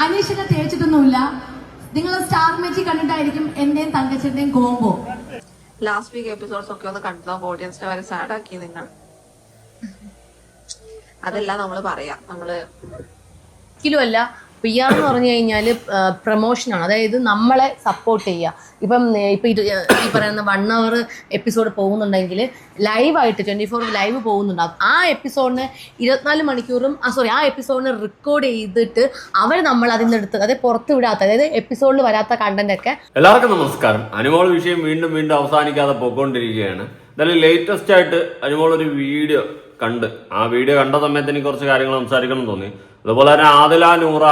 അനീഷിനെ തേച്ചിട്ടൊന്നുമില്ല നിങ്ങൾ സ്റ്റാർ മെച്ചി കണ്ടിട്ടായിരിക്കും എന്റെയും തങ്കച്ചന്റെയും കോംബോ ലാസ്റ്റ് വീക്ക് എപ്പിസോഡ്സ് ഒക്കെ ഒന്ന് കണ്ടോ ഓഡിയൻസിനെ വരെ സാഡ് ആക്കി നിങ്ങൾ. അതെല്ലാം നമ്മൾ പറയാം. നമ്മൾ ഒരിക്കലും അല്ല പി ആർ എന്ന് പറഞ്ഞു കഴിഞ്ഞാൽ പ്രൊമോഷനാണ് അതായത് നമ്മളെ സപ്പോർട്ട് ചെയ്യുക. ഇപ്പം ഇപ്പം ഇത് ഈ പറയുന്ന വൺ അവർ എപ്പിസോഡ് പോകുന്നുണ്ടെങ്കിൽ ലൈവായിട്ട് ട്വന്റി ഫോർ ലൈവ് പോകുന്നുണ്ടാകും ആ എപ്പിസോഡിന് ഇരുപത്തിനാല് മണിക്കൂറും ആ സോറി ആ എപ്പിസോഡിനെ റെക്കോർഡ് ചെയ്തിട്ട് അവർ നമ്മൾ അതിൽ എടുത്ത് അതായത് പുറത്ത് വിടാത്ത അതായത് എപ്പിസോഡിൽ വരാത്ത കണ്ടന്റ് ഒക്കെ എല്ലാവർക്കും നമസ്കാരം. അനുമോൾ വിഷയം വീണ്ടും വീണ്ടും അവസാനിക്കാതെ പോയിക്കൊണ്ടിരിക്കുകയാണ് എന്തായാലും ലേറ്റസ്റ്റ് ആയിട്ട് അനുമോൾ ഒരു വീഡിയോ കണ്ട്. ആ വീഡിയോ കണ്ട സമയത്ത് എനിക്ക് കുറച്ച് കാര്യങ്ങൾ സംസാരിക്കണം എന്ന് തോന്നി. അതുപോലെ തന്നെ ആദില നൂറ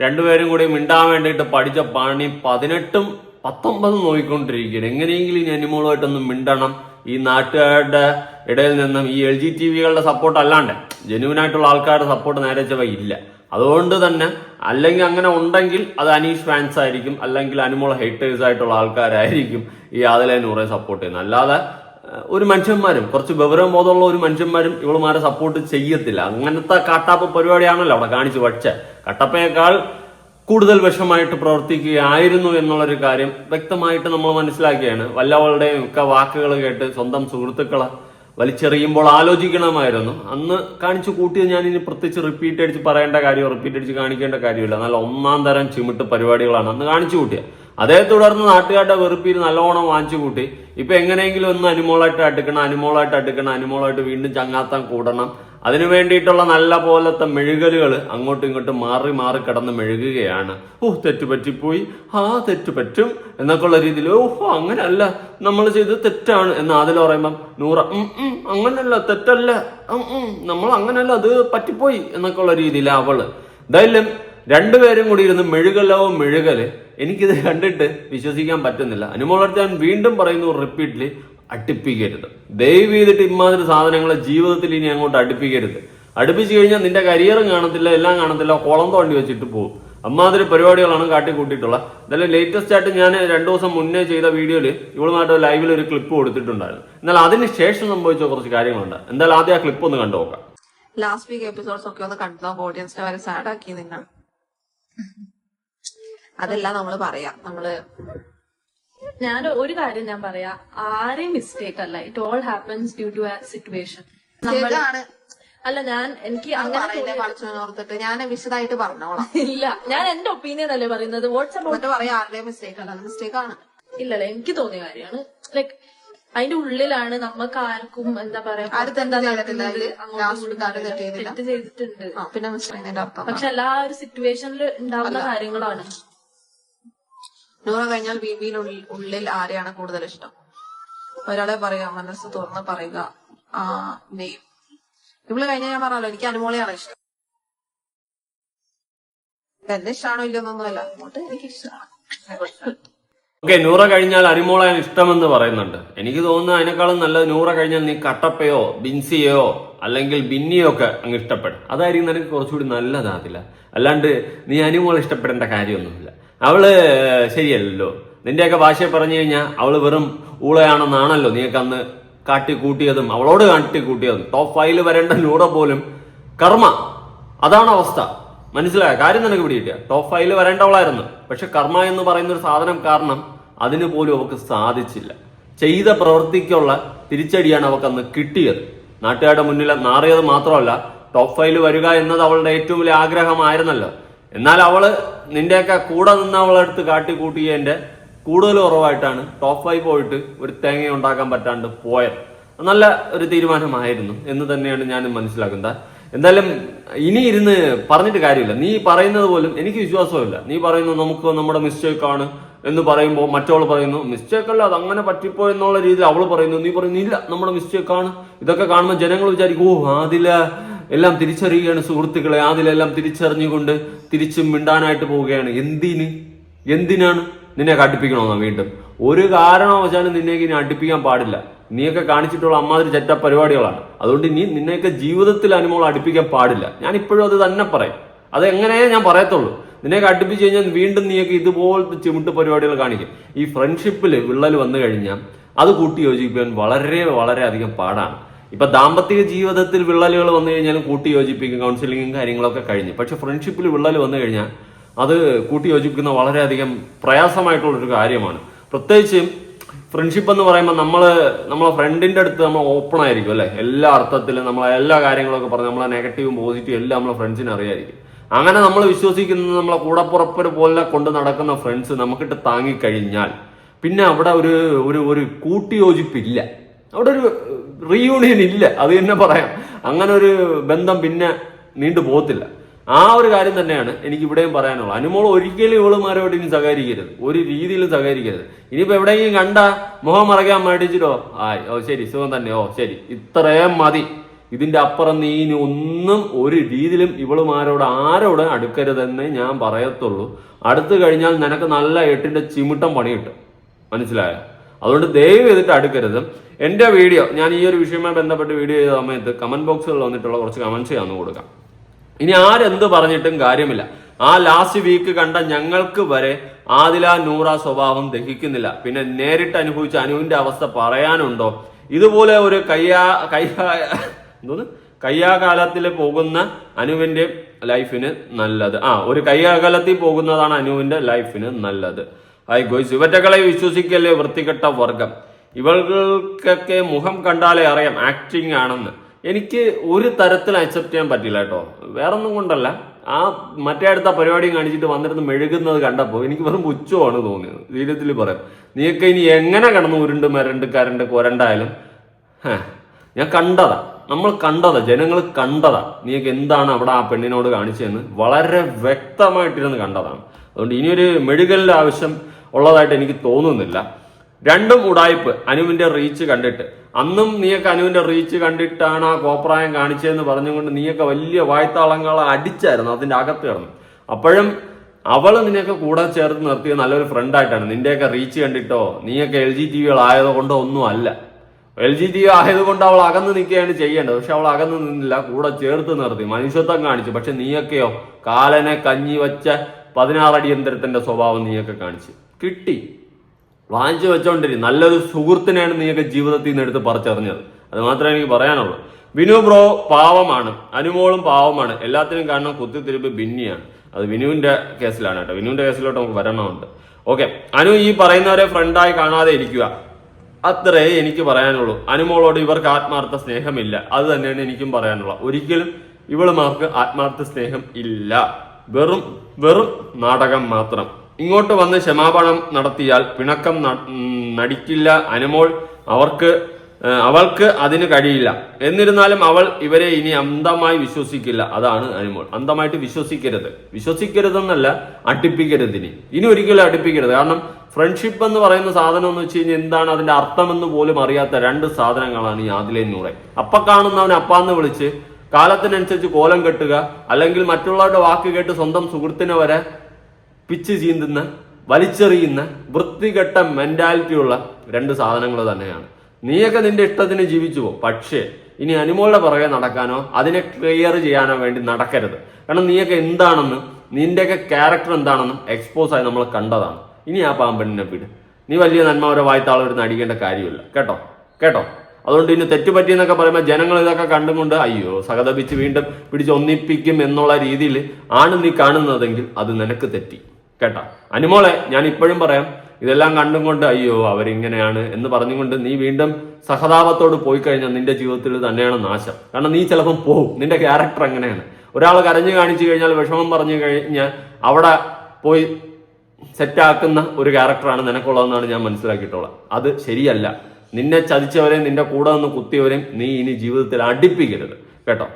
രണ്ടുപേരും കൂടി മിണ്ടാൻ വേണ്ടിയിട്ട് പഠിച്ച പണി പതിനെട്ടും പത്തൊമ്പതും നോക്കിക്കൊണ്ടിരിക്കുകയാണ്. എങ്ങനെയെങ്കിലും ഇനി അനിമോളുമായിട്ടൊന്നും മിണ്ടണം. ഈ നാട്ടുകാരുടെ ഇടയിൽ നിന്നും ഈ എൽ ജി ടി വികളുടെ സപ്പോർട്ട് അല്ലാണ്ട് ജെന്യൂനായിട്ടുള്ള ആൾക്കാരുടെ സപ്പോർട്ട് നേരെ ഇല്ല. അതുകൊണ്ട് തന്നെ അല്ലെങ്കിൽ അങ്ങനെ ഉണ്ടെങ്കിൽ അത് അനീഷ് ഫാൻസ് ആയിരിക്കും. അല്ലെങ്കിൽ അനിമോൾ ഹേറ്റേഴ്സ് ആയിട്ടുള്ള ആൾക്കാരായിരിക്കും ഈ ആദിലെ നൂറെ സപ്പോർട്ട് ചെയ്യുന്നത്. അല്ലാതെ ഒരു മനുഷ്യന്മാരും കുറച്ച് വിവരം ബോധമുള്ള ഒരു മനുഷ്യന്മാരും ഇവളുമാരെ സപ്പോർട്ട് ചെയ്യത്തില്ല. അങ്ങനത്തെ കട്ടപ്പ പരിപാടിയാണല്ലോ അവിടെ കാണിച്ചു പക്ഷേ കട്ടപ്പയേക്കാൾ കൂടുതൽ വിഷമായിട്ട് പ്രവർത്തിക്കുകയായിരുന്നു എന്നുള്ളൊരു കാര്യം വ്യക്തമായിട്ട് നമ്മൾ മനസ്സിലാക്കിയാണ്. വല്ലവളുടെയും ഒക്കെ വാക്കുകൾ കേട്ട് സ്വന്തം സുഹൃത്തുക്കളെ വലിച്ചെറിയുമ്പോൾ ആലോചിക്കണമായിരുന്നു. അന്ന് കാണിച്ചു കൂട്ടിയത് ഞാൻ ഇനി പ്രത്യേകിച്ച് റിപ്പീറ്റ് അടിച്ച് പറയേണ്ട കാര്യം റിപ്പീറ്റ് അടിച്ച് കാണിക്കേണ്ട കാര്യമില്ല. നല്ല ഒന്നാം തരം ചിമിട്ട് പരിപാടികളാണ് അന്ന് കാണിച്ചു കൂട്ടിയത്. അതേ തുടർന്ന് നാട്ടുകാരുടെ വെറുപ്പിൽ നല്ലോണം വാങ്ങിച്ചു കൂട്ടി. ഇപ്പൊ എങ്ങനെയെങ്കിലും ഒന്ന് അനുമോളായിട്ട് അടുക്കണം അനുമോളായിട്ട് അടുക്കണം അനുമോളായിട്ട് വീണ്ടും ചങ്ങാത്താൻ കൂടണം. അതിനു വേണ്ടിയിട്ടുള്ള നല്ല പോലത്തെ മെഴുകലുകൾ അങ്ങോട്ടും ഇങ്ങോട്ടും മാറി മാറി കിടന്ന് മെഴുകുകയാണ്. ഓ തെറ്റ് പറ്റിപ്പോയി ആ തെറ്റ് പറ്റും എന്നൊക്കെ ഉള്ള രീതിയിൽ ഓഹ് അങ്ങനല്ല. നമ്മൾ ചെയ്തത് തെറ്റാണ് എന്ന് അതിൽ പറയുമ്പം നൂറ അങ്ങനല്ല തെറ്റല്ല നമ്മൾ അങ്ങനല്ല അത് പറ്റിപ്പോയി എന്നൊക്കെ ഉള്ള രീതിയിൽ അവൾ. എന്തായാലും രണ്ടുപേരും കൂടി ഇരുന്ന് മെഴുകലോ മെഴുകൽ എനിക്കിത് കണ്ടിട്ട് വിശ്വസിക്കാൻ പറ്റുന്നില്ല. അനുമോളടുത്ത് ഞാൻ വീണ്ടും പറയുന്നു റിപ്പീറ്റ്ലി അടുപ്പിക്കരുത്. ദയവ് ചെയ്തിട്ട് ഇമാതിരി സാധനങ്ങളെ ജീവിതത്തിൽ ഇനി അങ്ങോട്ട് അടുപ്പിക്കരുത്. അടുപ്പിച്ചു കഴിഞ്ഞാൽ നിന്റെ കരിയറും കാണത്തില്ല എല്ലാം കാണത്തില്ല കുളം തോണ്ടി വെച്ചിട്ട് പോകും. അമ്മാതിരി പരിപാടികളാണ് കാട്ടിക്കൂട്ടിയിട്ടുള്ളത് എന്തായാലും ലേറ്റസ്റ്റ് ആയിട്ട് ഞാൻ രണ്ടു ദിവസം മുന്നേ ചെയ്ത വീഡിയോയിൽ ഇവളുമായിട്ട് ലൈവിൽ ഒരു ക്ലിപ്പ് കൊടുത്തിട്ടുണ്ടായിരുന്നു. എന്നാൽ അതിന് ശേഷം സംഭവിച്ച കുറച്ച് കാര്യങ്ങളുണ്ട്. എന്തായാലും ആദ്യം ആ ക്ലിപ്പ് ഒന്ന് കണ്ടു നോക്കാം. ലാസ്റ്റ് വീക്ക് എപ്പിസോഡ്സ് ഒക്കെ ഒന്ന് കണ്ടു ഓഡിയൻസിനെ വരെ സാഡ് ആക്കി നിങ്ങൾ അതെല്ലാം നമ്മൾ പറയാ. നമ്മൾ ഞാൻ ഒരു കാര്യം ഞാൻ പറയാ. ആരെയും മിസ്റ്റേക്ക് അല്ല. It all happens due to situation ശരിയാണ്. അല്ല ഞാൻ എനിക്ക് അങ്ങനെ ഓർത്തിട്ട്. ഞാൻ വിശദമായിട്ട് പറഞ്ഞോളാം. ഇല്ല. ഞാൻ എന്റെ ഒപ്പീനിയൻ അല്ലേ പറയുന്നത്? വാട്സ്ആപ്പ് പറയാം ആരുടെയും മിസ്റ്റേക്ക് അല്ല. മിസ്റ്റേക്ക് ആണ്. ഇല്ലല്ല എനിക്ക് തോന്നിയ കാര്യമാണ്. ലൈക്ക് അതിന്റെ ഉള്ളിലാണ് നമുക്ക് ആർക്കും എന്താ പറയാ. അങ്ങോട്ടും ഇങ്ങോട്ടും തെറ്റ് ചെയ്തിട്ടുണ്ട്. ആ പിന്നെ അർത്ഥം. പക്ഷെ എല്ലാ ഒരു സിറ്റുവേഷനിൽ ഉണ്ടാവുന്ന കാര്യങ്ങളാണ്. നൂറ് കഴിഞ്ഞാൽ ബീബിയിൽ ഉള്ളിൽ ആരെയാണ് കൂടുതൽ ഇഷ്ടം? ഒരാളെ പറയുക മനസ്സ് തുറന്ന് പറയുക. ആ നെയ്യും ഇവൾ കഴിഞ്ഞാൽ ഞാൻ പറഞ്ഞല്ലോ എനിക്ക് അനുമോളെയാണ് ഇഷ്ടം. എന്നെ ഇഷ്ടമാണോ ഇല്ലെന്നൊന്നുമല്ല അങ്ങോട്ട് എനിക്ക് ഇഷ്ടമാണ് ഓക്കെ നൂറ കഴിഞ്ഞാൽ അരിമോളാൻ ഇഷ്ടമെന്ന് പറയുന്നുണ്ട്. എനിക്ക് തോന്നുന്നു അതിനേക്കാളും നല്ലത് നൂറ കഴിഞ്ഞാൽ നീ കട്ടപ്പയോ ബിൻസിയോ അല്ലെങ്കിൽ ബിന്നിയോ ഒക്കെ അങ്ങ് ഇഷ്ടപ്പെടും. അതായിരിക്കും നിനക്ക് കുറച്ചുകൂടി നല്ലതാകില്ല അല്ലാണ്ട് നീ അനിമോളെ ഇഷ്ടപ്പെടേണ്ട കാര്യമൊന്നുമില്ല. അവൾ ശരിയല്ലല്ലോ. നിന്റെയൊക്കെ ഭാഷയെ പറഞ്ഞു കഴിഞ്ഞാൽ അവൾ വെറും ഊളയാണെന്നാണല്ലോ നീയൊക്കെ അന്ന് കാട്ടി കൂട്ടിയതും അവളോട് കാട്ടി കൂട്ടിയതും ടോപ്പ് ഫൈവിൽ വരേണ്ട നൂറ പോലും കർമ്മ. അതാണ് അവസ്ഥ. മനസ്സിലായ? കാര്യം നിനക്ക് പിടികിട്ടിയ ടോപ്പ് ഫൈവിൽ വരേണ്ടവളായിരുന്നു. പക്ഷെ കർമ്മ എന്ന് പറയുന്ന ഒരു സാധനം കാരണം അതിന് പോലും അവക്ക് സാധിച്ചില്ല. ചെയ്ത പ്രവൃത്തിക്കുള്ള തിരിച്ചടിയാണ് അവക്ക് അന്ന് കിട്ടിയത്. നാട്ടുകാരുടെ മുന്നിൽ നാറിയത് മാത്രമല്ല ടോപ്പ് ഫൈവിൽ വരിക എന്നത് അവളുടെ ഏറ്റവും വലിയ ആഗ്രഹമായിരുന്നല്ലോ. എന്നാൽ അവൾ നിന്റെയൊക്കെ കൂടെ നിന്ന് അവളെടുത്ത് കാട്ടിക്കൂട്ടിയതിന്റെ കൂടുതൽ കുറവായിട്ടാണ് ടോപ്പ് ഫൈവ് പോയിട്ട് ഒരു തേങ്ങ ഉണ്ടാക്കാൻ പറ്റാണ്ട് പോയത്. നല്ല ഒരു തീരുമാനമായിരുന്നു എന്ന് തന്നെയാണ് ഞാൻ മനസ്സിലാക്കുന്നത്. എന്തായാലും ഇനി ഇരുന്ന് പറഞ്ഞിട്ട് കാര്യമില്ല. നീ പറയുന്നത് പോലും എനിക്ക് വിശ്വാസമില്ല നീ പറയുന്നു നമുക്ക് നമ്മുടെ മിസ്റ്റേക്ക് ആണ് എന്ന് പറയുമ്പോൾ മറ്റവൾ പറയുന്നു മിസ്റ്റേക്ക് അല്ല അത് അങ്ങനെ പറ്റിപ്പോ എന്നുള്ള രീതിയിൽ അവൾ പറയുന്നു. നീ പറയുന്നു ഇല്ല നമ്മുടെ മിസ്റ്റേക്ക് ആണ്. ഇതൊക്കെ കാണുമ്പോൾ ജനങ്ങൾ വിചാരിക്കും ഓ ആദില എല്ലാം തിരിച്ചറിയുകയാണ് സുഹൃത്തുക്കളെ. അതിലെല്ലാം തിരിച്ചറിഞ്ഞുകൊണ്ട് തിരിച്ചും മിണ്ടാനായിട്ട് പോവുകയാണ്. എന്തിന്? എന്തിനാണ്? നിന്നെ കടുപ്പിക്കണമെന്നോ വീണ്ടും? ഒരു കാരണവശാലും നിന്നേക്ക് ഇനി അടുപ്പിക്കാൻ പാടില്ല. നീയൊക്കെ കാണിച്ചിട്ടുള്ള അമ്മാതിരി ചെറ്റ പരിപാടികളാണ്. അതുകൊണ്ട് നീ നിന്നെയൊക്കെ ജീവിതത്തിൽ അനുമോൾ അടുപ്പിക്കാൻ പാടില്ല. ഞാൻ ഇപ്പോഴും അത് തന്നെ പറയും. അത് എങ്ങനെയേ ഞാൻ പറയത്തുള്ളൂ. നിന്നെയൊക്കെ അടുപ്പിച്ച് കഴിഞ്ഞാൽ വീണ്ടും നീയൊക്കെ ഇതുപോലത്തെ ചിമിട്ട് പരിപാടികൾ കാണിക്കും. ഈ ഫ്രണ്ട്ഷിപ്പിൽ വിള്ളൽ വന്നു കഴിഞ്ഞാൽ അത് കൂട്ടി യോജിപ്പിക്കാൻ വളരെ വളരെ അധികം പാടാണ്. ഇപ്പൊ ദാമ്പത്തിക ജീവിതത്തിൽ വിള്ളലുകൾ വന്നു കഴിഞ്ഞാലും കൂട്ടി യോജിപ്പിക്കും കൗൺസിലിങ്ങും കാര്യങ്ങളൊക്കെ കഴിഞ്ഞു. പക്ഷെ ഫ്രണ്ട്ഷിപ്പിൽ വിള്ളൽ വന്നു കഴിഞ്ഞാൽ അത് കൂട്ടി യോജിപ്പിക്കുന്ന വളരെയധികം പ്രയാസമായിട്ടുള്ളൊരു കാര്യമാണ്. പ്രത്യേകിച്ച് ഫ്രണ്ട്ഷിപ്പ് എന്ന് പറയുമ്പോൾ നമ്മൾ നമ്മളെ ഫ്രണ്ടിന്റെ അടുത്ത് നമ്മൾ ഓപ്പൺ ആയിരിക്കും അല്ലേ? എല്ലാ അർത്ഥത്തിലും നമ്മളെ എല്ലാ കാര്യങ്ങളൊക്കെ പറഞ്ഞ് നമ്മളെ നെഗറ്റീവും പോസിറ്റീവും എല്ലാം നമ്മളെ ഫ്രണ്ട്സിന് അറിയായിരിക്കും. അങ്ങനെ നമ്മൾ വിശ്വസിക്കുന്ന നമ്മളെ കൂടപ്പുറപ്പര് പോലെ കൊണ്ട് നടക്കുന്ന ഫ്രണ്ട്സ് നമുക്കിട്ട് താങ്ങിക്കഴിഞ്ഞാൽ പിന്നെ അവിടെ ഒരു ഒരു ഒരു കൂട്ടിയോജിപ്പില്ല. അവിടെ ഒരു റീയൂണിയൻ ഇല്ല. അത് തന്നെ പറയാം. അങ്ങനെ ഒരു ബന്ധം പിന്നെ നീണ്ടു പോകത്തില്ല ആ ഒരു കാര്യം തന്നെയാണ് എനിക്ക് ഇവിടെയും പറയാനുള്ളത്. അനുമോൾ ഒരിക്കലും ഇവളുമാരോട് ഇനി സഹകരിക്കരുത്. ഒരു രീതിയിലും സഹകരിക്കരുത്. ഇനിയിപ്പോൾ എവിടെയെങ്കിലും കണ്ട മുഖം മറയ്ക്കാൻ മേടിച്ചിട്ടോ? ആ ഓ ശരി. സുഖം തന്നെ. ഓ ശരി. ഇത്രയും മതി. ഇതിന്റെ അപ്പുറം നീ ഇനി ഒന്നും ഒരു രീതിയിലും ഇവളുമാരോട് ആരോട് അടുക്കരുതെന്ന് ഞാൻ പറയത്തുള്ളൂ. അടുത്തു കഴിഞ്ഞാൽ നിനക്ക് നല്ല എട്ടിന്റെ ചിമിട്ടം പണി കിട്ടും മനസ്സിലായോ? അതുകൊണ്ട് ദയവ് ചെയ്തിട്ട് അടുക്കരുത്. എന്റെ വീഡിയോ ഞാൻ ഈ ഒരു വിഷയവുമായി ബന്ധപ്പെട്ട് വീഡിയോ ചെയ്ത സമയത്ത് കമന്റ് ബോക്സുകളിൽ വന്നിട്ടുള്ള കുറച്ച് കമൻസ് ഞാൻ കൊടുക്കാം. ഇനി ആരെന്ത് പറഞ്ഞിട്ടും കാര്യമില്ല. ആ ലാസ്റ്റ് വീക്ക് കണ്ട ഞങ്ങൾക്ക് വരെ ആദില നൂറ സ്വഭാവം ദഹിക്കുന്നില്ല. പിന്നെ നേരിട്ട് അനുഭവിച്ച അനുവിന്റെ അവസ്ഥ പറയാനുണ്ടോ? ഇതുപോലെ ഒരു കയ്യാ കയ്യാ എന്തോന്ന്? കയ്യാകാലത്തിൽ പോകുന്ന അനുവിന്റെ ലൈഫിന് നല്ലത്. ആ ഒരു കയ്യാകാലത്തിൽ പോകുന്നതാണ് അനുവിന്റെ ലൈഫിന് നല്ലത്. ഹായ് ഗോയ്സ് ഇവറ്റകളെ വിശ്വസിക്കല്ലേ വൃത്തികെട്ട വർഗം? ഇവൾക്കൊക്കെ മുഖം കണ്ടാലേ അറിയാം ആക്ടിങ് ആണെന്ന്. എനിക്ക് ഒരു തരത്തിൽ അക്സെപ്റ്റ് ചെയ്യാൻ പറ്റില്ല കേട്ടോ. വേറെ ഒന്നും കൊണ്ടല്ല. ആ മറ്റേ അടുത്ത പരിപാടിയും കാണിച്ചിട്ട് വന്നിരുന്ന് മെഴുകുന്നത് കണ്ടപ്പോൾ എനിക്ക് വെറും പുച്ഛമാണ് തോന്നിയത്. ജീവിതത്തിൽ പറയാം. നീയൊക്കെ ഇനി എങ്ങനെ കിടന്ന് ഉരുണ്ട് മരണ്ട് കരണ്ട് കൊരണ്ടായാലും? ഞാൻ കണ്ടതാ. നമ്മൾ കണ്ടതാ. ജനങ്ങൾ കണ്ടതാ. നീയൊക്കെ എന്താണ് അവിടെ ആ പെണ്ണിനോട് കാണിച്ചതെന്ന് വളരെ വ്യക്തമായിട്ടിരുന്ന് കണ്ടതാണ്. അതുകൊണ്ട് ഇനിയൊരു മെഴുകലിന്റെ ആവശ്യം ഉള്ളതായിട്ട് എനിക്ക് തോന്നുന്നില്ല. രണ്ടും ഉടായ്പ്. അനുവിന്റെ റീച്ച് കണ്ടിട്ട്. അന്നും നീയൊക്കെ അനുവിന്റെ റീച്ച് കണ്ടിട്ടാണ് ആ കോപ്രായം കാണിച്ചതെന്ന് പറഞ്ഞുകൊണ്ട് നീയൊക്കെ വലിയ വായ്ത്താളങ്ങളെ അടിച്ചായിരുന്നു അതിന്റെ അകത്ത് കിടന്നു. അപ്പോഴും അവൾ നിന്നെയൊക്കെ കൂടെ ചേർത്ത് നിർത്തിയ നല്ലൊരു ഫ്രണ്ടായിട്ടാണ് നിന്റെയൊക്കെ റീച്ച് കണ്ടിട്ടോ? നീയൊക്കെ എൽ ജി ടി വികളായത് കൊണ്ടോ ഒന്നും അല്ല. എൽ ജി ടി ആയതുകൊണ്ട് അവൾ അകന്ന് നിൽക്കുകയാണ് ചെയ്യേണ്ടത്. പക്ഷെ അവൾ അകന്ന് നിന്നില്ല കൂടെ ചേർത്ത് നിർത്തി. മനുഷ്യത്വം കാണിച്ചു. പക്ഷെ നീയൊക്കെയോ? കാലനെ കഞ്ഞി വെച്ച പതിനാറടി യന്ത്രത്തിന്റെ സ്വഭാവം നീയൊക്കെ കാണിച്ചു. കിട്ടി. വാങ്ങിച്ചു വെച്ചോണ്ടിരിക്കും നല്ലൊരു സുഹൃത്തിനെയാണ് നീയൊക്കെ ജീവിതത്തിൽ നിന്ന് എടുത്ത് പറിച്ചറിഞ്ഞത്. അത് മാത്രമേ എനിക്ക് പറയാനുള്ളൂ. വിനു ബ്രോ പാവമാണ്. അനുമോളും പാവമാണ്. എല്ലാത്തിനും കാരണം കുത്തിത്തിരിപ്പ് ബിന്നിയാണ്. അത് വിനുവിന്റെ കേസിലാണ് കേട്ടോ. വിനുവിന്റെ കേസിലോട്ട് നമുക്ക് വരണമുണ്ട് ഓക്കെ. അനു ഈ പറയുന്നവരെ ഫ്രണ്ടായി കാണാതെ ഇരിക്കുക. അത്രേ എനിക്ക് പറയാനുള്ളൂ. അനുമോളോട് ഇവർക്ക് ആത്മാർത്ഥ സ്നേഹമില്ല. അത് തന്നെയാണ് എനിക്കും പറയാനുള്ളത്. ഒരിക്കലും ഇവളുമാർക്ക് ആത്മാർത്ഥ സ്നേഹം ഇല്ല. വെറും വെറും നാടകം മാത്രം. ഇങ്ങോട്ട് വന്ന് ക്ഷമാപണം നടത്തിയാൽ പിണക്കം നടിക്കില്ല. അനുമോൾ അവർക്ക് അവൾക്ക് അതിന് കഴിയില്ല. എന്നിരുന്നാലും അവൾ ഇവരെ ഇനി അന്ധമായി വിശ്വസിക്കില്ല. അതാണ് അനുമോൾ. അന്ധമായിട്ട് വിശ്വസിക്കരുത്. വിശ്വസിക്കരുതെന്നല്ല അടുപ്പിക്കരുത് ഇനി. ഇനി ഒരിക്കലും അടുപ്പിക്കരുത്. കാരണം ഫ്രണ്ട്ഷിപ്പ് എന്ന് പറയുന്ന സാധനം എന്ന് വെച്ച് കഴിഞ്ഞാൽ എന്താണ് അതിന്റെ അർത്ഥമെന്ന് പോലും അറിയാത്ത രണ്ട് സാധനങ്ങളാണ് ഈ ആദിലെ നൂറെ. അപ്പ കാണുന്നവനെ അപ്പാന്ന് വിളിച്ച് കാലത്തിനനുസരിച്ച് കോലം കെട്ടുക അല്ലെങ്കിൽ മറ്റുള്ളവരുടെ വാക്ക് കേട്ട് സ്വന്തം സുഹൃത്തിനെ വരെ പിച്ച് ചീന്തുന്ന വലിച്ചെറിയുന്ന വൃത്തികെട്ട മെന്റാലിറ്റിയുള്ള രണ്ട് സാധനങ്ങൾ തന്നെയാണ്. നീയൊക്കെ നിന്റെ ഇഷ്ടത്തിന് ജീവിച്ചു പോകും. പക്ഷേ ഇനി അനുമോളുടെ പുറകെ നടക്കാനോ അതിനെ ക്ലിയർ ചെയ്യാനോ വേണ്ടി നടക്കരുത്. കാരണം നീയൊക്കെ എന്താണെന്ന് നിന്റെയൊക്കെ ക്യാരക്ടർ എന്താണെന്നും എക്സ്പോസ് ആയി നമ്മൾ കണ്ടതാണ്. ഇനി ആ പാമ്പെണ്ണിനെ വിട്. നീ വലിയ നന്മവരെ വായ്ത്താളൊരു നടിക്കേണ്ട കാര്യമില്ല. കേട്ടോ? കേട്ടോ? അതുകൊണ്ട് ഇനി തെറ്റുപറ്റിയെന്നൊക്കെ പറയുമ്പോൾ ജനങ്ങൾ ഇതൊക്കെ കണ്ടുകൊണ്ട് അയ്യോ സഹതപിച്ച് വീണ്ടും പിടിച്ച് ഒന്നിപ്പിക്കും എന്നുള്ള രീതിയിൽ ആണ് നീ കാണുന്നതെങ്കിൽ അത് നിനക്ക് തെറ്റി. കേട്ടോ. അനുമോളെ ഞാൻ ഇപ്പോഴും പറയാം ഇതെല്ലാം കണ്ടും കൊണ്ട് അയ്യോ അവരിങ്ങനെയാണ് എന്ന് പറഞ്ഞുകൊണ്ട് നീ വീണ്ടും സഹതാപത്തോട് പോയി കഴിഞ്ഞാൽ നിന്റെ ജീവിതത്തിൽ തന്നെയാണ് നാശം. കാരണം നീ ചിലപ്പം പോകും നിന്റെ ക്യാരക്ടർ അങ്ങനെയാണ്. ഒരാൾ കരഞ്ഞു കാണിച്ചു കഴിഞ്ഞാൽ വിഷമം പറഞ്ഞു കഴിഞ്ഞാൽ അവിടെ പോയി സെറ്റാക്കുന്ന ഒരു ക്യാരക്ടറാണ് നിനക്കുള്ളതെന്നാണ് ഞാൻ മനസ്സിലാക്കിയിട്ടുള്ളത്. അത് ശരിയല്ല. നിന്നെ ചതിച്ചവരെയും നിന്റെ കൂടെ നിന്ന് കുത്തിയവരെയും നീ ഇനി ജീവിതത്തിൽ അടിപ്പിക്കരുത്. കേട്ടോ.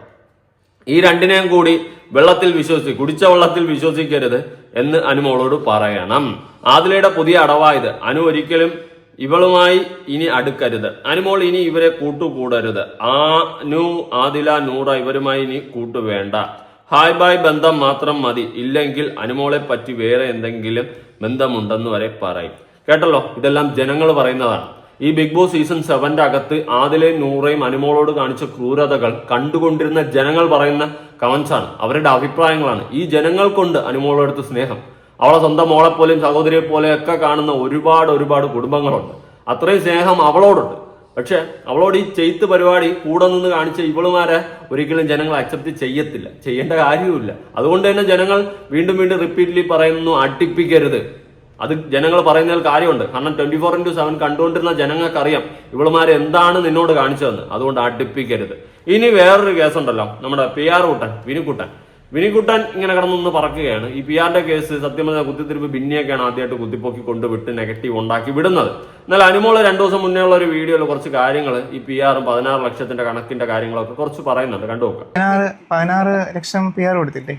ഈ രണ്ടിനെയും കൂടി വെള്ളത്തിൽ വിശ്വസി കുടിച്ച വെള്ളത്തിൽ വിശ്വസിക്കരുത് എന്ന് അനുമോളോട് പറയണം. ആദിലയുടെ പുതിയ അടവായത് അനു ഒരിക്കലും ഇവളുമായി ഇനി അടുക്കരുത്. അനുമോൾ ഇനി ഇവരെ കൂട്ടുകൂടരുത്. ആ നു ആദില നൂറ ഇവരുമായി ഇനി കൂട്ടുവേണ്ട. ഹായ് ബായ് ബന്ധം മാത്രം മതി. ഇല്ലെങ്കിൽ അനുമോളെ പറ്റി വേറെ എന്തെങ്കിലും ബന്ധമുണ്ടെന്ന് വരെ പറയും. കേട്ടല്ലോ? ഇതെല്ലാം ജനങ്ങൾ പറയുന്നതാണ്. ഈ ബിഗ് ബോസ് സീസൺ സെവന്റെ അകത്ത് ആദിലെയും നൂറയും അനുമോളോട് കാണിച്ച ക്രൂരതകൾ കണ്ടുകൊണ്ടിരുന്ന ജനങ്ങൾ പറയുന്ന കമന്റ്സ് ആണ്. അവരുടെ അഭിപ്രായങ്ങളാണ്. ഈ ജനങ്ങൾ കൊണ്ട് അനുമോളോടത്ത് സ്നേഹം. അവളെ സ്വന്തം മോളെ പോലെയും സഹോദരിയെ പോലെയൊക്കെ കാണുന്ന ഒരുപാട് ഒരുപാട് കുടുംബങ്ങളുണ്ട്. അത്രയും സ്നേഹം അവളോടുണ്ട്. പക്ഷെ അവളോട് ഈ ചെയ്ത്ത് പരിപാടി കൂടെ നിന്ന് കാണിച്ച ഇവളുമാരെ ഒരിക്കലും ജനങ്ങൾ അക്സെപ്റ്റ് ചെയ്യത്തില്ല. ചെയ്യേണ്ട കാര്യവുമില്ല. അതുകൊണ്ട് തന്നെ ജനങ്ങൾ വീണ്ടും വീണ്ടും റിപ്പീറ്റ്ലി പറയുന്നു അട്ടിപ്പിക്കരുത് അത് ജനങ്ങൾ പറയുന്നതിൽ കാര്യമുണ്ട്. കാരണം ട്വന്റി ഫോർ ഇന്റു സെവൻ കണ്ടുകൊണ്ടിരുന്ന ജനങ്ങൾക്കറിയാം ഇവളുമാരെ എന്താണ് നിന്നോട് കാണിച്ചതെന്ന്. അതുകൊണ്ട് അടുപ്പിക്കരുത്. ഇനി വേറൊരു കേസുണ്ടല്ലോ. നമ്മുടെ പി ആർ കുട്ടൻ വിനുക്കുട്ടൻ. വിനിക്കുട്ടൻ ഇങ്ങനെ കിടന്നൊന്ന് പറക്കുകയാണ്. ഈ പി ആറിന്റെ കേസ് സത്യം കുത്തിത്തിരിപ്പ് ബിന്നിയൊക്കെയാണ് ആദ്യമായിട്ട് കുത്തിപ്പൊക്കി കൊണ്ടുവിട്ട് നെഗറ്റീവ് ഉണ്ടാക്കി വിടുന്നത്. എന്നാൽ അനുമോൾ രണ്ടു ദിവസം മുന്നേ ഉള്ള ഒരു വീഡിയോയിൽ കുറച്ച് കാര്യങ്ങൾ ഈ പി ആറും പതിനാറ് ലക്ഷത്തിന്റെ കണക്കിന്റെ കാര്യങ്ങളൊക്കെ കുറച്ച് പറയുന്നുണ്ട്. കണ്ടു നോക്കാം. പതിനാറ് ലക്ഷം പി ആർ കൊടുത്തില്ലേ?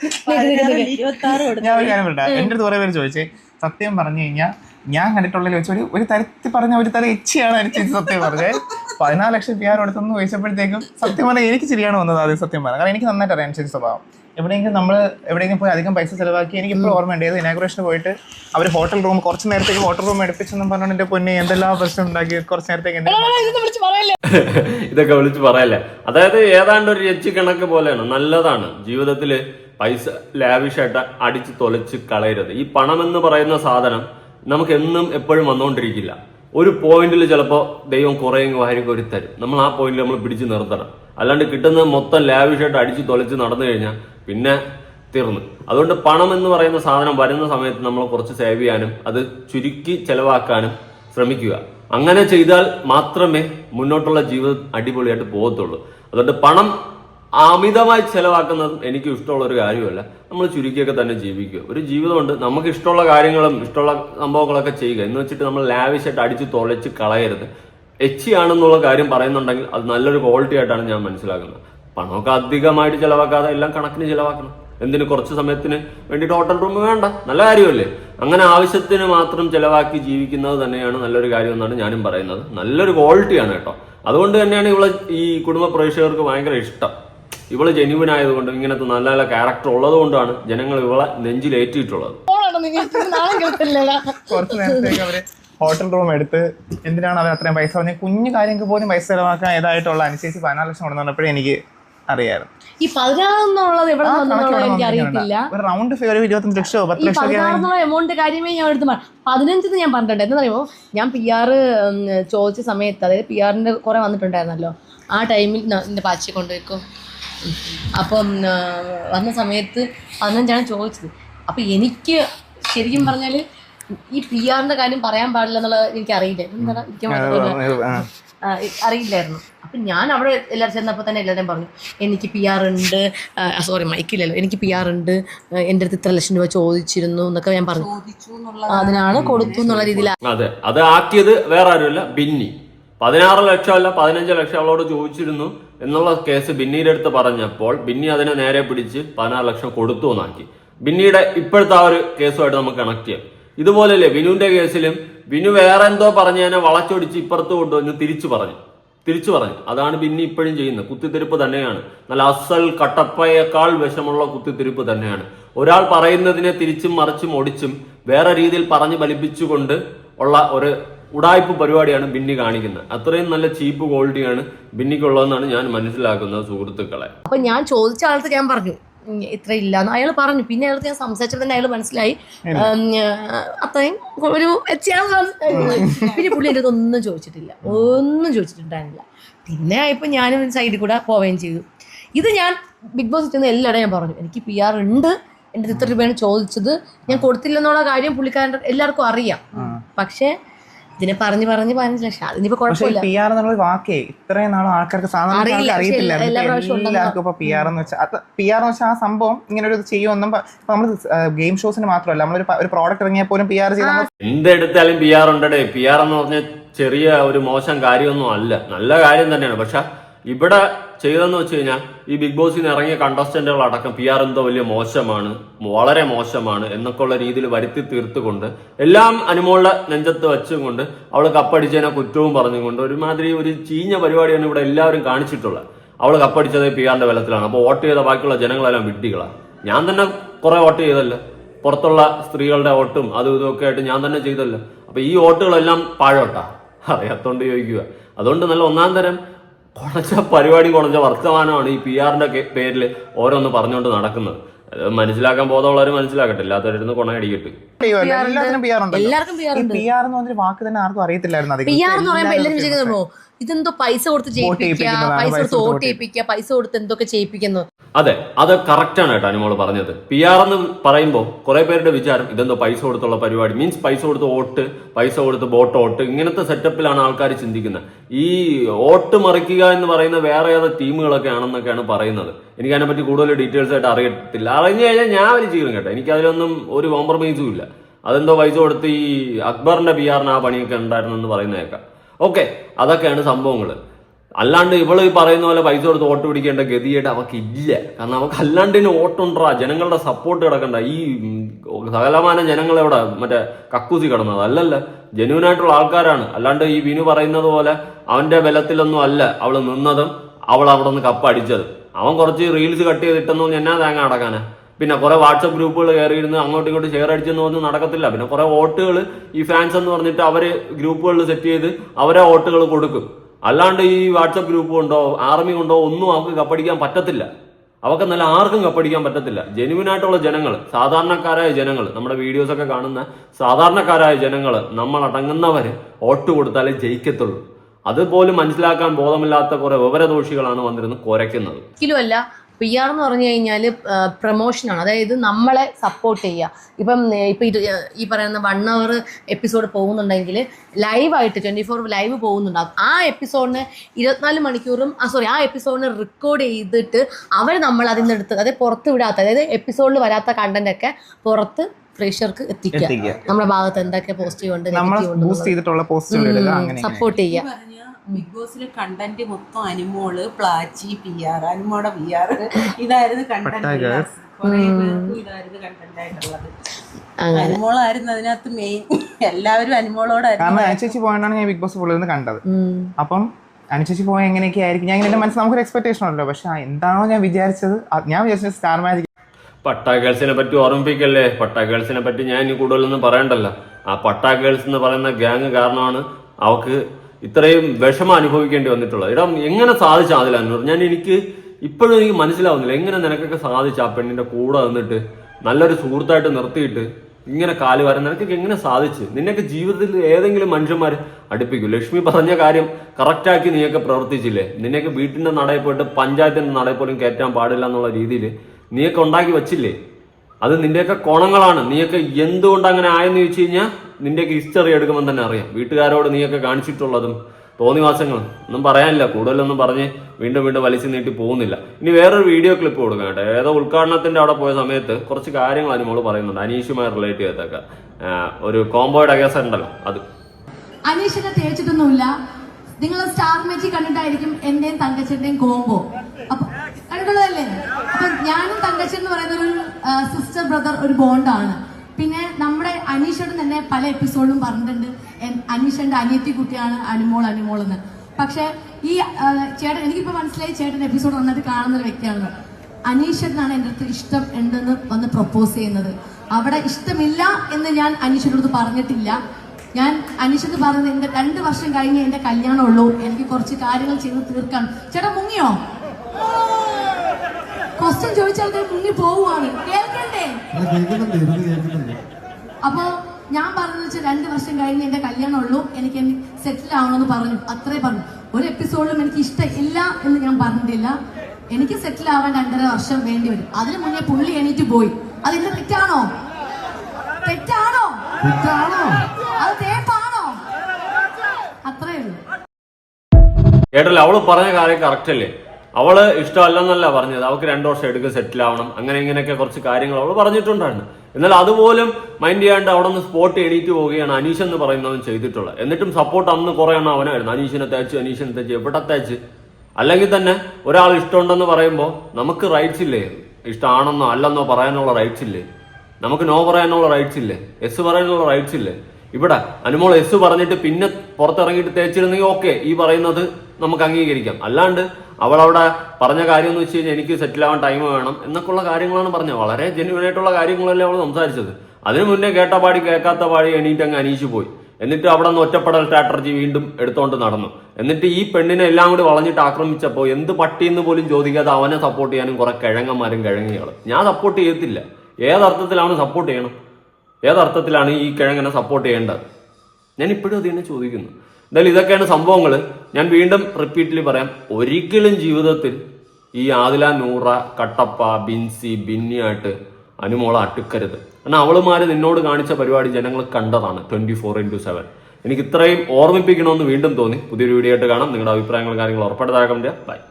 ഞാൻ ഒരു കാര്യം പറയട്ടെ. എന്റെ അടുത്ത് കുറേ പേര് ചോദിച്ചേ സത്യം പറഞ്ഞു കഴിഞ്ഞാൽ ഞാൻ കണ്ടിട്ടുള്ളതിൽ വെച്ച് ഒരു ഒരു തരത്തിൽ പറഞ്ഞ ഒരു തരം എച്ചിയാണ് എനിക്ക് സത്യം പറഞ്ഞത് പതിനാല് ലക്ഷം പി ആർ എടുത്തൊന്ന് ചോദിച്ചപ്പോഴത്തേക്കും സത്യം പറഞ്ഞാൽ എനിക്ക് ശരിയാണ് വന്നത് ആദ്യം സത്യം പറഞ്ഞത് കാരണം എനിക്ക് നന്നായിട്ട് അറിയാം ശരി സ്വഭാവം. എവിടെയെങ്കിലും നമ്മൾ എവിടെയെങ്കിലും പോയി അധികം പൈസ ചിലവാക്കി എനിക്ക് ഇപ്പോൾ ഓർമ്മയുണ്ട് ഏത് ഇനാഗുറേഷന് പോയിട്ട് അവർ ഹോട്ടൽ റൂം കുറച്ച് നേരത്തേക്ക് ഹോട്ടൽ റൂം എടുപ്പിച്ചെന്നും പറഞ്ഞുകൊണ്ട് എന്റെ പൊന്നെ എന്തെല്ലാം പ്രശ്നം ഉണ്ടാക്കി കുറച്ച് നേരത്തേക്ക് ഇതൊക്കെ വിളിച്ച് പറയല്ലേ? അതായത് ഏതാണ്ട് ഒരു എച്ചി കണക്ക് പോലെയാണ്. നല്ലതാണ്. ജീവിതത്തിൽ പൈസ ലാവിഷായിട്ട് അടിച്ച് തൊലച്ച് കളയരുത്. ഈ പണം എന്ന് പറയുന്ന സാധനം നമുക്ക് എന്നും എപ്പോഴും വന്നുകൊണ്ടിരിക്കില്ല ഒരു പോയിന്റിൽ ചിലപ്പോൾ ദൈവം കുറേയും വാരി കോരി തരും നമ്മൾ ആ പോയിന്റിൽ നമ്മൾ പിടിച്ച് നിർത്തണം. അല്ലാണ്ട് കിട്ടുന്നത് മൊത്തം ലാവിഷായിട്ട് അടിച്ച് തൊലച്ച് നടന്നു കഴിഞ്ഞാൽ പിന്നെ തീർന്നു. അതുകൊണ്ട് പണം എന്ന് പറയുന്ന സാധനം വരുന്ന സമയത്ത് നമ്മൾ കുറച്ച് സേവ് ചെയ്യാനും അത് ചുരുക്കി ചെലവാക്കാനും ശ്രമിക്കുക. അങ്ങനെ ചെയ്താൽ മാത്രമേ മുന്നോട്ടുള്ള ജീവിതം അടിപൊളിയായിട്ട് പോകത്തുള്ളൂ. അതുകൊണ്ട് പണം അമിതമായി ചിലവാക്കുന്നത് എനിക്ക് ഇഷ്ടമുള്ള ഒരു കാര്യമല്ല. നമ്മൾ ചുരുക്കിയൊക്കെ തന്നെ ജീവിക്കുക. ഒരു ജീവിതമുണ്ട് നമുക്ക് ഇഷ്ടമുള്ള കാര്യങ്ങളും ഇഷ്ടമുള്ള സംഭവങ്ങളൊക്കെ ചെയ്യുക. എന്ന് വെച്ചിട്ട് നമ്മൾ ലാവിഷായിട്ട് അടിച്ച് തുളച്ച് കളയരുത്. എച്ചി ആണെന്നുള്ള കാര്യം പറയുന്നുണ്ടെങ്കിൽ അത് നല്ലൊരു ക്വാളിറ്റി ആയിട്ടാണ് ഞാൻ മനസ്സിലാക്കുന്നത്. പണമൊക്കെ അധികമായിട്ട് ചിലവാക്കാതെ എല്ലാം കണക്കിന് ചിലവാക്കണം. എന്തിന് കുറച്ച് സമയത്തിന് വേണ്ടിയിട്ട് ഹോട്ടൽ റൂം വേണ്ട. നല്ല കാര്യമല്ലേ? അങ്ങനെ ആവശ്യത്തിന് മാത്രം ചിലവാക്കി ജീവിക്കുന്നത് തന്നെയാണ് നല്ലൊരു കാര്യം എന്നാണ് ഞാനും പറയുന്നത്. നല്ലൊരു ക്വാളിറ്റിയാണ് കേട്ടോ. അതുകൊണ്ട് തന്നെയാണ് ഇവിടെ ഈ കുടുംബ പ്രേക്ഷകർക്ക് ഭയങ്കര ഇഷ്ടം. ഇവൾ ജെന്യുവൻ ആയതുകൊണ്ടും ഇങ്ങനത്തെ നല്ല നല്ല ക്യാരക്ടർ ഉള്ളത് കൊണ്ടാണ് ജനങ്ങൾ ഇവളെ നെഞ്ചിലേറ്റിയിട്ടുള്ളത് കുറച്ച് നേരത്തേക്ക് അവർ ഹോട്ടൽ റൂം എടുത്ത് എന്തിനാണ് അവർ അത്രയും പൈസ പറഞ്ഞ കുഞ്ഞു കാര്യങ്ങൾക്ക് പോലും പൈസ ചെലവാക്കാൻ ഏതായിട്ടുള്ള അനുസരിച്ച് പതിനാല് ലക്ഷം കൊണ്ടുവന്നപ്പോഴേ എനിക്ക് അറിയായിരുന്നു. ഈ പതിനാറെന്നുള്ളത് എവിടെ എനിക്ക് അറിയത്തില്ല. ഒരു റൗണ്ട് ഫിഗർ ഇരുപത്തഞ്ച് ലക്ഷമോ പത്ത് ആണെങ്കിൽ പതിനാറെന്നുള്ള എമൗണ്ട് കാര്യമേ ഞാൻ എടുത്ത് പതിനഞ്ചെന്ന് ഞാൻ പറഞ്ഞിട്ടുണ്ട്. എന്താ പറയുമ്പോൾ ഞാൻ പി ആർ ചോദിച്ച സമയത്ത് അതായത് പി ആറിന്റെ കുറെ വന്നിട്ടുണ്ടായിരുന്നല്ലോ. ആ ടൈമിൽ എന്റെ പാച്ചി കൊണ്ടുവയ്ക്കും. അപ്പം വന്ന സമയത്ത് പതിനഞ്ചാണ് ചോദിച്ചത്. അപ്പം എനിക്ക് ശരിക്കും പറഞ്ഞാൽ ഈ പി ആറിന്റെ കാര്യം പറയാൻ പാടില്ല എന്നുള്ളത് എനിക്ക് അറിയില്ല എന്താ അറിയില്ലായിരുന്നു. അപ്പം ഞാൻ അവിടെ എല്ലാവരും ചെന്നപ്പോൾ തന്നെ എല്ലാവരും പറഞ്ഞു എനിക്ക് പി ആർ ഉണ്ട്. സോറി മൈക്കില്ലല്ലോ എനിക്ക് പി ആർ ഉണ്ട്. എന്റെ അടുത്ത് ഇത്ര ലക്ഷം രൂപ ചോദിച്ചിരുന്നു എന്നൊക്കെ ഞാൻ പറഞ്ഞു. അതിനാണ് കൊടുത്തു എന്നുള്ള രീതിയിൽ അതെ. അത് ആക്കിയത് വേറെ ആരുമല്ല ബിന്നി. പതിനാറ് ലക്ഷം അല്ല പതിനഞ്ച് ലക്ഷം അവളോട് ചോദിച്ചിരുന്നു. എന്നുള്ള കേസ് ബിന്നിയുടെ അടുത്ത് പറഞ്ഞപ്പോൾ ബിന്നി അതിനെ നേരെ പിടിച്ച് പതിനാറ് ലക്ഷം കൊടുത്തു എന്നാക്കി. ബിന്നിയുടെ ഇപ്പോഴത്തെ ആ ഒരു കേസുമായിട്ട് നമുക്ക് കണക്ട് ചെയ്യാം. ഇതുപോലെയല്ലേ ബിനുവിന്റെ കേസിലും ബിനു വേറെ എന്തോ പറഞ്ഞതിനെ വളച്ചൊടിച്ച് ഇപ്പുറത്ത് കൊണ്ടുവന്ന് തിരിച്ചു പറഞ്ഞു. തിരിച്ചു പറഞ്ഞു. അതാണ് ബിന്നി ഇപ്പോഴും ചെയ്യുന്നത്. കുത്തിത്തിരിപ്പ് തന്നെയാണ്. നല്ല അസൽ കട്ടപ്പയേക്കാൾ വിഷമുള്ള കുത്തിത്തിരിപ്പ് തന്നെയാണ്. ഒരാൾ പറയുന്നതിനെ തിരിച്ചും മറിച്ചും ഒടിച്ചും വേറെ രീതിയിൽ പറഞ്ഞു ഫലിപ്പിച്ചുകൊണ്ട് ഉള്ള ഒരു ഉടായ്പ പരിപാടിയാണ് ബിന്നി കാണിക്കുന്നത്. അത്രയും നല്ല ചീപ്പ് ക്വാളിറ്റിയാണ് ബിന്നിക്കുള്ളതെന്നാണ് ഞാൻ മനസ്സിലാക്കുന്നത് സുഹൃത്തുക്കളെ. അപ്പൊ ഞാൻ ചോദിച്ച ആൾക്ക് ഞാൻ പറഞ്ഞു ഇത്ര ഇല്ലാന്ന്. അയാൾ പറഞ്ഞു. പിന്നെ അയാൾക്ക് ഞാൻ സംസാരിച്ചപ്പോൾ തന്നെ അയാൾ മനസ്സിലായി അത്രയും ഒരു പിന്നെ പുള്ളി എന്റെ ഒന്നും ചോദിച്ചിട്ടില്ല ഒന്നും ചോദിച്ചിട്ടുണ്ടായിരുന്നില്ല. പിന്നെ ഇപ്പൊ ഞാനും സൈഡിൽ കൂടെ പോവുകയും ചെയ്തു. ഇത് ഞാൻ ബിഗ് ബോസ് ചെന്ന് എല്ലായിടെ ഞാൻ പറഞ്ഞു എനിക്ക് പി ആർ ഉണ്ട് എന്റെ ഇത്ര രൂപയാണ് ചോദിച്ചത്. ഞാൻ കൊടുത്തില്ലെന്നുള്ള കാര്യം പുള്ളിക്കാരന്റെ എല്ലാവർക്കും അറിയാം. പക്ഷേ ഇതിനെ പറഞ്ഞു പറഞ്ഞു പതിനഞ്ച് ലക്ഷം അതിനിപ്പോ കുഴപ്പമില്ല. പി ആർ എന്നുള്ള വാക്കേ ഇത്രയും നാളും ആൾക്കാർക്ക് സാധാരണ അറിയത്തില്ല. എല്ലാവർക്കും ഇപ്പൊ പി ആർ എന്ന് വെച്ചാൽ പി ആർ എന്ന് വെച്ചാൽ ആ സംഭവം ഇങ്ങനെ ഒരു ചെയ്യുമെന്നും നമ്മൾ ഗെയിം ഷോസിന് മാത്രമല്ല നമ്മളൊരു ഒരു പ്രോഡക്റ്റ് ഇറങ്ങിയാൽ പോലും പി ആർ ചെയ്ത് എന്തെടുത്താലും പി ആർ ഉണ്ടടേ. പി ആർ എന്ന് പറഞ്ഞ ചെറിയ ഒരു മോശം കാര്യമൊന്നും അല്ല. നല്ല കാര്യം തന്നെയാണ്. പക്ഷെ ഇവിടെ ചെയ്തതെന്ന് വെച്ച് കഴിഞ്ഞാൽ ഈ ബിഗ് ബോസിൽ നിന്ന് ഇറങ്ങിയ കണ്ടസ്റ്റന്റുകൾ അടക്കം പി ആർ എന്തോ വലിയ മോശമാണ് വളരെ മോശമാണ് എന്നൊക്കെ ഉള്ള രീതിയിൽ വരുത്തി തീർത്തുകൊണ്ട് എല്ലാം അനുമോളുടെ നെഞ്ചത്ത് വെച്ചുകൊണ്ട് അവൾ കപ്പടിച്ചതിനെ കുറ്റവും പറഞ്ഞുകൊണ്ട് ഒരുമാതിരി ഒരു ചീഞ്ഞ പരിപാടിയാണ് ഇവിടെ എല്ലാവരും കാണിച്ചിട്ടുള്ളത്. അവൾ കപ്പടിച്ചത് പി ആറിന്റെ ബലത്തിലാണ്. അപ്പോൾ വോട്ട് ചെയ്ത ബാക്കിയുള്ള ജനങ്ങളെല്ലാം വിഡ്ഢികളാണ് ഞാൻ തന്നെ കുറെ വോട്ട് ചെയ്തല്ലോ. പുറത്തുള്ള സ്ത്രീകളുടെ വോട്ടും അതും ഇതൊക്കെ ആയിട്ട് ഞാൻ തന്നെ ചെയ്തല്ലോ. അപ്പൊ ഈ വോട്ടുകളെല്ലാം പാഴോട്ടാ. അറിയാത്തോണ്ട് ചോദിക്കുക. അതുകൊണ്ട് നല്ല ഒന്നാം തരം കുണച്ച പരിപാടി കുറച്ച വർത്തമാനമാണ് ഈ പി ആറിന്റെ പേരിൽ ഓരോന്ന് പറഞ്ഞുകൊണ്ട് നടക്കുന്നത്. മനസ്സിലാക്കാൻ ബോധമുള്ളവർ മനസ്സിലാക്കട്ടെ. ഇല്ലാത്തവരുന്ന് കൊണയടിക്കട്ട് എല്ലാത്തിനും പിആർ ഉണ്ട് എല്ലാവർക്കും പി ആർ എന്ന് പറഞ്ഞൊരു വാക്ക് തന്നെ ആർക്കും അറിയത്തില്ലായിരുന്നു അത് പി ആർ എന്ന് പറയുമ്പോൾ എല്ലാവരും വിചാരിക്കുന്നു ഇതെന്തോ പൈസ കൊടുത്ത് ചെയ്യിപ്പിക്കുക പൈസ കൊടുത്ത് വോട്ട് ചെയ്യിപ്പിക്കുക പൈസ കൊടുത്ത് എന്തൊക്കെ ചെയ്യിപ്പിക്കുന്നു? അതെ അത് കറക്റ്റ് ആണ് കേട്ടോ അനുമോൾ പറഞ്ഞത്. പി ആർ എന്ന് പറയുമ്പോൾ കുറെ പേരുടെ വിചാരം ഇതെന്തോ പൈസ കൊടുത്തുള്ള പരിപാടി മീൻസ് പൈസ കൊടുത്ത് വോട്ട് പൈസ കൊടുത്ത് ബോട്ട് വോട്ട് ഇങ്ങനത്തെ സെറ്റപ്പിലാണ് ആൾക്കാർ ചിന്തിക്കുന്നത്. ഈ വോട്ട് മറിക്കുക എന്ന് പറയുന്ന വേറെ ഏറെ ടീമുകളൊക്കെ ആണെന്നൊക്കെയാണ് പറയുന്നത്. എനിക്ക് അതിനെപ്പറ്റി കൂടുതൽ ഡീറ്റെയിൽസ് ആയിട്ട് അറിയത്തില്ല. അറിഞ്ഞു കഴിഞ്ഞാൽ ഞാൻ ഒരു ചെയ്യും കേട്ടോ. എനിക്ക് അതിലൊന്നും ഒരു കോംപ്രമൈസും ഇല്ല. അതെന്തോ പൈസ കൊടുത്ത് ഈ അക്ബറിന്റെ പി ആറിന് ആ പണിയൊക്കെ ഉണ്ടായിരുന്നെന്ന് പറയുന്നേക്കാം ഓക്കെ അതൊക്കെയാണ് സംഭവങ്ങൾ അല്ലാണ്ട് ഇവൾ പറയുന്ന പോലെ പൈസ കൊടുത്ത് വോട്ട് പിടിക്കേണ്ട ഗതിയായിട്ട് അവക്ക് ഇല്ല കാരണം അവക്ക് അല്ലാണ്ടിന് ഓട്ടുണ്ടാ ജനങ്ങളുടെ സപ്പോർട്ട് കിടക്കണ്ട. ഈ സകലമാന ജനങ്ങളെവിടെ? മറ്റേ കക്കൂസി കിടന്നത്. അല്ലല്ല ജനുവിനായിട്ടുള്ള ആൾക്കാരാണ്. അല്ലാണ്ട് ഈ വിനു പറയുന്നത് പോലെ അവന്റെ ബലത്തിലൊന്നും അല്ല അവൾ നിന്നതും അവൾ അവിടെ നിന്ന് കപ്പ് അടിച്ചത് അവൻ കുറച്ച് റീൽസ് കട്ട് ചെയ്തിട്ടെന്ന് എന്നാ തേങ്ങ അടക്കാനാ? പിന്നെ കുറെ വാട്സപ്പ് ഗ്രൂപ്പുകൾ കയറിയിരുന്ന് അങ്ങോട്ടും ഇങ്ങോട്ടും ഷെയർ അടിച്ചെന്ന് ഒന്നും നടക്കത്തില്ല. പിന്നെ കുറെ വോട്ടുകൾ ഈ ഫാൻസ് എന്ന് പറഞ്ഞിട്ട് അവർ ഗ്രൂപ്പുകളിൽ സെറ്റ് ചെയ്ത് അവരെ വോട്ടുകൾ കൊടുക്കും. അല്ലാണ്ട് ഈ വാട്സപ്പ് ഗ്രൂപ്പ് കൊണ്ടോ ആർമി കൊണ്ടോ ഒന്നും അവർക്ക് കപ്പടിക്കാൻ പറ്റത്തില്ല. അവർക്ക് നല്ല ആർക്കും കപ്പടിക്കാൻ പറ്റത്തില്ല. ജെനുവിനായിട്ടുള്ള ജനങ്ങൾ സാധാരണക്കാരായ ജനങ്ങൾ നമ്മുടെ വീഡിയോസ് ഒക്കെ കാണുന്ന സാധാരണക്കാരായ ജനങ്ങൾ നമ്മൾ അടങ്ങുന്നവര് വോട്ട് കൊടുത്താലേ ജയിക്കത്തുള്ളൂ. അതുപോലും മനസ്സിലാക്കാൻ ബോധമില്ലാത്ത കുറെ വിവരദോഷികളാണ് വന്നിരുന്ന് കുരയ്ക്കുന്നത്. പി ആർ എന്ന് പറഞ്ഞു കഴിഞ്ഞാൽ പ്രൊമോഷനാണ് അതായത് നമ്മളെ സപ്പോർട്ട് ചെയ്യുക. ഇപ്പം ഇപ്പം ഇത് ഈ പറയുന്ന വൺ അവർ എപ്പിസോഡ് പോകുന്നുണ്ടെങ്കിൽ ലൈവായിട്ട് ട്വന്റി ഫോർ ലൈവ് പോകുന്നുണ്ടാകും ആ എപ്പിസോഡിന് ഇരുപത്തിനാല് മണിക്കൂറും ആ സോറി ആ എപ്പിസോഡിന് റെക്കോർഡ് ചെയ്തിട്ട് അവർ നമ്മൾ അതിൽ നിന്ന് എടുത്ത് അതായത് പുറത്ത് വിടാത്ത അതായത് എപ്പിസോഡിൽ വരാത്ത കണ്ടന്റ് ഒക്കെ പുറത്ത് പ്രേക്ഷകർക്ക് എത്തിക്കുക. നമ്മുടെ ഭാഗത്ത് എന്തൊക്കെ പോസ്റ്റ് ചെയ്യുന്നുണ്ട് സപ്പോർട്ട് ചെയ്യുക. ബിഗ് ബോസിലെ കണ്ടന്റ് മൊത്തം അനുമോൾ പ്ലാച്ചി പി ആർ അനുമോടെ പി ആർ ഇതായിരുന്നു കണ്ടന്റ്. കുറെ പേർക്കും ഇതായിരുന്നു കണ്ടന്റ് ആയിട്ടുള്ളത്. അനുമോളായിരുന്നു അതിനകത്ത് മെയിൻ എല്ലാവരും അനുമോളോടായിരുന്നു. കാരണം അനുചേച്ചി പോയിട്ടാണ് ഞാൻ ബിഗ് ബോസ് ഫുള്ളിൽ നിന്ന് കണ്ടത് അപ്പം അനുശേഷി പോയ എങ്ങനെയൊക്കെ ആയിരിക്കും? ഞാൻ എന്റെ മനസ്സിൽ നമുക്കൊരു എക്സ്പെക്ടേഷൻ ഉണ്ടല്ലോ. പക്ഷെ ആ എന്താണോ ഞാൻ വിചാരിച്ചത്. അത് ഞാൻ വിചാരിച്ചത് സ്റ്റാർ മാജിക് പട്ടാ ഗേൾസിനെ പറ്റി ഓർമ്മിപ്പിക്കല്ലേ? പട്ടാ ഗേൾസിനെ പറ്റി ഞാൻ ഇനി കൂടുതലൊന്നും പറയണ്ടല്ലോ. ആ പട്ടാ ഗേൾസ് എന്ന് പറയുന്ന ഗ്യാങ് കാരണമാണ് അവക്ക് ഇത്രയും വിഷമം അനുഭവിക്കേണ്ടി വന്നിട്ടുള്ളത്. ഇടാ എങ്ങനെ സാധിച്ച അതിൽ അന്നൂർ? ഞാൻ എനിക്ക് ഇപ്പോഴും എനിക്ക് മനസ്സിലാവുന്നില്ല. എങ്ങനെ നിനക്കൊക്കെ സാധിച്ച ആ പെണ്ണിന്റെ കൂടെ നിന്നിട്ട് നല്ലൊരു സുഹൃത്തായിട്ട് നിർത്തിയിട്ട് ഇങ്ങനെ കാൽ വരാൻ നിനക്കൊക്കെ എങ്ങനെ സാധിച്ച്? നിന്നൊക്കെ ജീവിതത്തിൽ ഏതെങ്കിലും മനുഷ്യന്മാർ അടുപ്പിക്കും. ലക്ഷ്മി പറഞ്ഞ കാര്യം കറക്റ്റാക്കി നീയൊക്കെ പ്രവർത്തിച്ചില്ലേ? നിന്നെയൊക്കെ വീട്ടിന്റെ നടയിൽ പോയിട്ട് പഞ്ചായത്തിന്റെ നടയിൽ പോലും കയറ്റാൻ പാടില്ല എന്നുള്ള രീതിയിൽ നീയൊക്കെ ഉണ്ടാക്കി വച്ചില്ലേ? അത് നിന്റെയൊക്കെ കോണങ്ങളാണ്. നീയൊക്കെ എന്തുകൊണ്ട് അങ്ങനെ ആയെന്ന് ചോദിച്ചു കഴിഞ്ഞാൽ നിന്റെയൊക്കെ ഹിസ്റ്ററി എടുക്കുമ്പോൾ തന്നെ അറിയാം. വീട്ടുകാരോട് നീയൊക്കെ കാണിച്ചിട്ടുള്ളതും തോന്നിവാസങ്ങളും ഒന്നും പറയാനില്ല. കൂടുതലൊന്നും പറഞ്ഞ് വീണ്ടും വീണ്ടും വലിച്ചു നീട്ടി പോകുന്നില്ല. ഇനി വേറൊരു വീഡിയോ ക്ലിപ്പ് കൊടുക്കാം കേട്ടോ. ഏതോ ഉദ്ഘാടനത്തിന്റെ അവിടെ പോയ സമയത്ത് കുറച്ച് കാര്യങ്ങൾ അനുമോൾ പറയുന്നുണ്ട്. അനീഷുമായി റിലേറ്റ് ചെയ്തൊക്കെ ഒരു കോംബോയുടെ കേസ് ഉണ്ടല്ലോ അത്. അനീഷിനെ തേച്ചിട്ടൊന്നുമില്ല. നിങ്ങൾ സ്റ്റാർ മാജിക് കണ്ടിട്ടായിരിക്കും എന്റെയും തങ്കച്ചന്റെയും കോംബോ അപ്പൊ കണ്ടിട്ടുള്ളതല്ലേ? അപ്പൊ ഞാനും തങ്കച്ചൻ എന്ന് പറയുന്ന ഒരു സിസ്റ്റർ ബ്രദർ ഒരു ബോണ്ടാണ് പിന്നെ നമ്മുടെ അനീഷേട്ടൻ തന്നെ പല എപ്പിസോഡും പറഞ്ഞിട്ടുണ്ട് അനീഷന്റെ അനിയത്തി കുട്ടിയാണ് അനുമോൾ അനുമോൾ എന്ന് പക്ഷെ ഈ ചേട്ടൻ എനിക്കിപ്പോ മനസ്സിലായി ചേട്ടൻ എപ്പിസോഡ് നന്നായിട്ട് കാണുന്ന ഒരു വ്യക്തിയാണ് അനീഷനാണ് എന്റെ അടുത്ത് ഇഷ്ടം ഉണ്ടെന്ന് വന്ന് പ്രപ്പോസ് ചെയ്യുന്നത്. അവിടെ ഇഷ്ടമില്ല എന്ന് ഞാൻ അനീഷിനോട് പറഞ്ഞിട്ടില്ല. ഞാൻ അനീഷത്ത് പറഞ്ഞത് എന്റെ രണ്ട് വർഷം കഴിഞ്ഞ് എന്റെ കല്യാണം ഉള്ളൂ എനിക്ക് കുറച്ച് കാര്യങ്ങൾ ചെയ്ത് തീർക്കണം. ചേട്ടാ മുങ്ങിയോ? ക്വസ്റ്റ്യൻ ചോദിച്ചാൽ മുങ്ങി പോവുകയാണ് കേൾക്കണ്ടേ? അപ്പോ ഞാൻ പറഞ്ഞു വെച്ചാൽ രണ്ട് വർഷം കഴിഞ്ഞ് എന്റെ കല്യാണം ഉള്ളൂ എനിക്ക് സെറ്റിൽ ആവണമെന്ന് പറഞ്ഞു. അത്രേ പറഞ്ഞു. ഒരു എപ്പിസോഡിലും എനിക്ക് ഇഷ്ടമില്ല എന്ന് ഞാൻ പറഞ്ഞിട്ടില്ല. എനിക്ക് സെറ്റിൽ ആവാൻ രണ്ടര വർഷം വേണ്ടി വരും. അതിനു മുന്നേ പുള്ളി എണീറ്റ് പോയി. അത് എന്റെ തെറ്റാണോ? തെറ്റാണോ? തെറ്റാണോ? അത് തേപ്പാണോ? അത്രേ ഉള്ളൂ. കേട്ടല്ലോ അവൾ പറഞ്ഞ കാര്യം കറക്റ്റ് അല്ലേ? അവൾ ഇഷ്ടമല്ലെന്നല്ല പറഞ്ഞത്. അവൾക്ക് രണ്ടു വർഷം എടുക്കും സെറ്റിൽ ആവണം. അങ്ങനെ ഇങ്ങനെയൊക്കെ കുറച്ച് കാര്യങ്ങൾ അവൾ പറഞ്ഞിട്ടുണ്ടായിരുന്നു. എന്നാൽ അതുപോലും മൈൻഡ് ചെയ്യാണ്ട് അവിടെ നിന്ന് സ്പോട്ട് എണീറ്റ് പോവുകയാണ് അനീഷ് എന്ന് പറയുന്നവൻ ചെയ്തിട്ടുള്ളത്. എന്നിട്ടും സപ്പോർട്ട് അന്ന് കുറെ എണ്ണം അവനായിരുന്നു. അനീഷിനെ തേച്ച് അനീഷിനെ തേച്ച് എവിടെ തേച്ച്? അല്ലെങ്കിൽ തന്നെ ഒരാൾ ഇഷ്ടമുണ്ടെന്ന് പറയുമ്പോൾ നമുക്ക് റൈറ്റ്സ് ഇല്ലേ? ഇഷ്ടമാണെന്നോ അല്ലെന്നോ പറയാനുള്ള റൈറ്റ്സ് ഇല്ലേ? നമുക്ക് നോ പറയാനുള്ള റൈറ്റ്സ് ഇല്ലേ? എസ് പറയാനുള്ള റൈറ്റ്സ് ഇല്ലേ? ഇവിടെ അനുമോൾ എസ് പറഞ്ഞിട്ട് പിന്നെ പുറത്തിറങ്ങിയിട്ട് തേച്ചിരുന്നെങ്കിൽ ഓക്കെ ഈ പറയുന്നത് നമുക്ക് അംഗീകരിക്കാം. അല്ലാണ്ട് അവൾ അവിടെ പറഞ്ഞ കാര്യം എന്ന് വെച്ച് കഴിഞ്ഞാൽ എനിക്ക് സെറ്റിൽ ആവാൻ ടൈം വേണം എന്നൊക്കെയുള്ള കാര്യങ്ങളാണ് പറഞ്ഞത്. വളരെ ജെന്യൂൻ ആയിട്ടുള്ള കാര്യങ്ങളല്ലേ അവൾ സംസാരിച്ചത്. അതിനു മുന്നേ കേട്ട പാടി കേൾക്കാത്ത പാടി എണീറ്റ് അങ്ങ് അനീച്ചു പോയി. എന്നിട്ട് അവിടെ നിന്ന് ഒറ്റപ്പെടൽ സ്ട്രാറ്റജി വീണ്ടും എടുത്തോണ്ട് നടന്നു. എന്നിട്ട് ഈ പെണ്ണിനെ എല്ലാം കൂടി വളഞ്ഞിട്ട് ആക്രമിച്ചപ്പോൾ എന്ത് പട്ടിയെന്ന് പോലും ചോദിക്കാതെ അവനെ സപ്പോർട്ട് ചെയ്യാനും കുറെ കിഴങ്ങന്മാരും കിഴങ്ങികളും. ഞാൻ സപ്പോർട്ട് ചെയ്യത്തില്ല. ഏതർത്ഥത്തിലാണ് സപ്പോർട്ട് ചെയ്യണം? ഏതർത്ഥത്തിലാണ് ഈ കിഴങ്ങനെ സപ്പോർട്ട് ചെയ്യേണ്ടത്? ഞാൻ ഇപ്പോഴും അത് തന്നെ ചോദിക്കുന്നു. എന്തായാലും ഇതൊക്കെയാണ് സംഭവങ്ങൾ ഞാൻ വീണ്ടും റിപ്പീറ്റ്ലി പറയാം. ഒരിക്കലും ജീവിതത്തിൽ ഈ ആദില നൂറ കട്ടപ്പ ബിൻസി ബിന്നിയായിട്ട് അനുമോളെ അട്ടുക്കരുത് കാരണം അവളുമാര് നിന്നോട് കാണിച്ച പരിപാടി ജനങ്ങൾ കണ്ടതാണ്. ട്വന്റി ഫോർ ഇന്റു സെവൻ എനിക്ക് ഇത്രയും ഓർമ്മിപ്പിക്കണമെന്ന് വീണ്ടും തോന്നി. പുതിയൊരു വീഡിയോ ആയിട്ട് കാണാം. നിങ്ങളുടെ അഭിപ്രായങ്ങളും കാര്യങ്ങളും ഉറപ്പായിട്ട് താഴെ ബൈ